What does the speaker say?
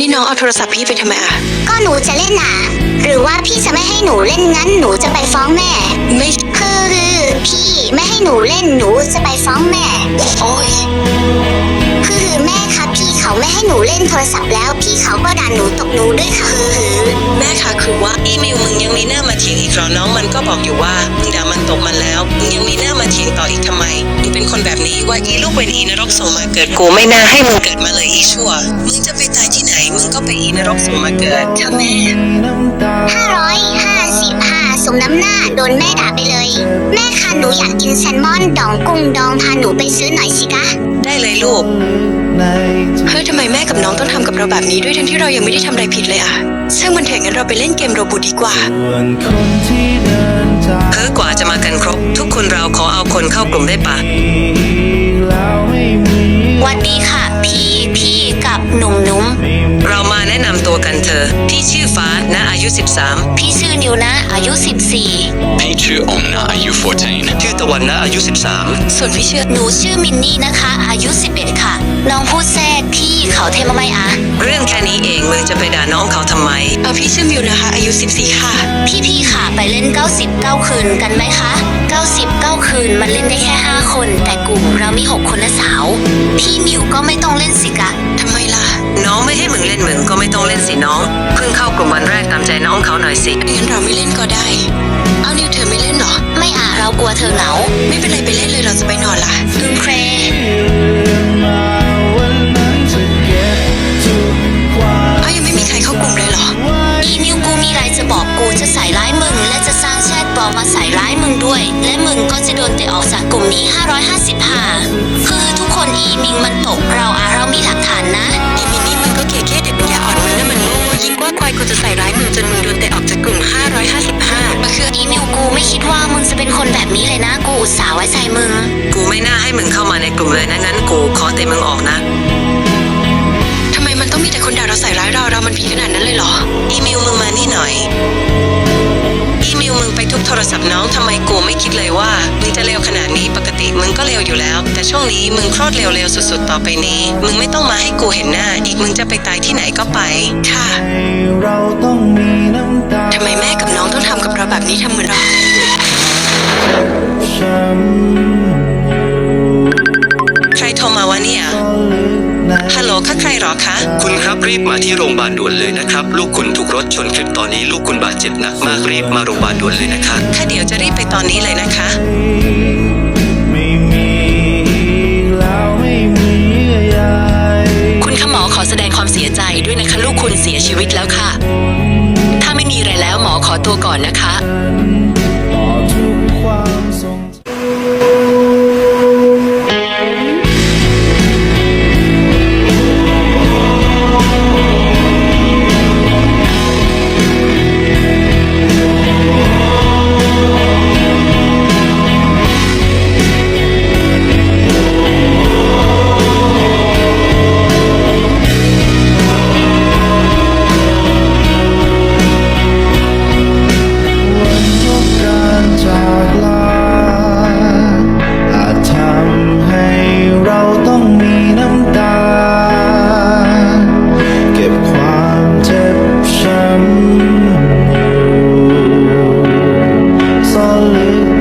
นี่น้องเอาโทรศัพท์พี่ไปทำไมอะก็หนูจะเล่นน่ะ หรือว่าพี่จะไม่ให้หนูเล่นงั้นหนูจะไปฟ้องแม่ ไม่คือพี่ไม่ให้หนูเล่นหนูจะไปฟ้องแม่ โอ้ยคือแม่คะพี่เขาไม่ให้หนูเล่นโทรศัพท์แล้ว พี่เขาก็ด่าหนูตบหนูด้วยค่ะคือแม่คะคือว่าอีมิวมึงยังมีหน้ามาเถียงอีกเหรอน้องมันก็บอกอยู่ว่ามึงด่ามัน ตกมันแล้วมึงยังมีหน้ามาเถียงต่ออีกทำไมมึงเป็นคนแบบนี้ว่าอีลูกเป็นอีนรกส่งมาเกิดกูไม่น่าให้มึงเกิดมาเลยอีชั่วมึงจะไปตายที่ไหนมึงก็ไปอีนรกส่งมาเกิดถ้าแม่ห้าร้อยห้าสิบห้า สมน้ำหน้าโดนแม่ด่าไปเลย แม่คะหนูอยากกินแซลมอนดองกุ้งดองพาหนูไปซื้อหน่อยสิคะได้เลยลูก เฮ้ยทำไมแม่กับน้องต้องทำกับเราแบบนี้ด้วยทั้งที่เรายังไม่ได้ทำอะไรผิดเลยอะช่างมันเถอะงั้นเราไปเล่นเกมโรบุดีกว่าส่วนคนที่เดินจากเพ้อกว่าจะมากันครบ ทุกคนเราขอเอาคนเข้ากลุ่มได้ปะแล้วไม่มีวัสดีค่ะ พี่พี่กับหนุ่มนุ่มเรามาแนะนำตัวกันเธอพี่ชื่อฟ้านะอา ยุ 13 พี่ชื่อนิวนะอายุ 14 พี่ชื่ออมนะอายุ 14 ชื่อตะวันนะอายุ 13 ส่วนพี่เชื่อหนูชื่อมินนี่นะคะ อายุ 11 ค่ะ น้องพูดแทรกพี่เขาเทมาไหมอะเรื่องแค่นี้เองมึงจะไปด่าน้องเขาทำไมเอาพี่ชื่อมิวนะคะ อายุ 14 ค่ะ พี่พี่ค่ะไปเล่น 90 9 คืนกันไหมคะ 90 9 คืนมันเล่นได้แค่ 5 คน แต่กลุ่มเรามี 6 คนนะสาว พี่มิวก็ไม่ต้องเล่นสิกะทำไมล่ะ น้องไม่ให้ ใจน้องเขาหน่อยสิ งั้นเราไม่เล่นก็ได้ เอานิวเธอไม่เล่นเหรอ ไม่อะเรากลัวเธอเหงา ไม่เป็นไรไปเล่นเลยเราจะไปนอนละลืมเครนเก็บทุกความเอายังไม่มีใครเข้ากลุ่มเลยเหรอ อีมิวกูมีอะไรจะบอกกูจะใส่ร้ายมึง และจะสร้างแชทปลอมมาใส่ร้ายมึงด้วย และมึงก็จะโดนเตะออกจากกลุ่มนี้ 555 ไว้ใจมึง กูไม่น่าให้มึงเข้ามาในกลุ่มเลยนะงั้นกูขอเตะมึงออกนะ ทำไมมันต้องมีแต่คนด่าเราใส่ร้ายเราเรามันผิดขนาดนั้นเลยเหรอ อีมิวมึงมานี่หน่อย อีมิวมึงไปทุบโทรศัพท์น้องทำไมกูไม่คิดเลยว่ามึงจะเลวขนาดนี้ปกติมึงก็เลวอยู่แล้ว แต่ช่วงนี้มึงโคตรเลวๆสุดๆ ต่อไปนี้ มึงไม่ต้องมาให้กูเห็นหน้า อีกมึงจะไปตายที่ไหนก็ไป ค่ะ เราต้องมีน้ำตาทำไมแม่กับน้องต้องทำกับเราแบบนี้ทำเหมือนเรา คะคุณครับรีบมาที่โรงพยาบาลด่วนเลยนะครับ ลูกคุณถูกรถชนคลิปตอนนี้ลูกคุณบาดเจ็บหนักมากรีบมาโรงพยาบาลด่วนเลยนะครับค่ะเดี๋ยวจะรีบไปตอนนี้เลยนะคะ ไม่มีแล้วไม่มีเยื่อใยคุณขหมอขอแสดงความเสียใจด้วยนะคะ ลูกคุณเสียชีวิตแล้วค่ะ ถ้าไม่มีอะไรแล้วหมอขอตัวก่อนนะคะ ต่อทุกความทรง ซ่